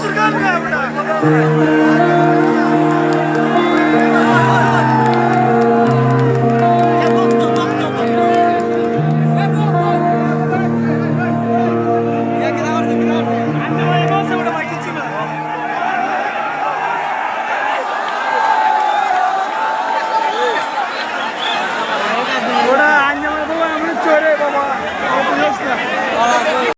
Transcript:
ਸਰਕਾਰ ਦਾ ਆਪਣਾ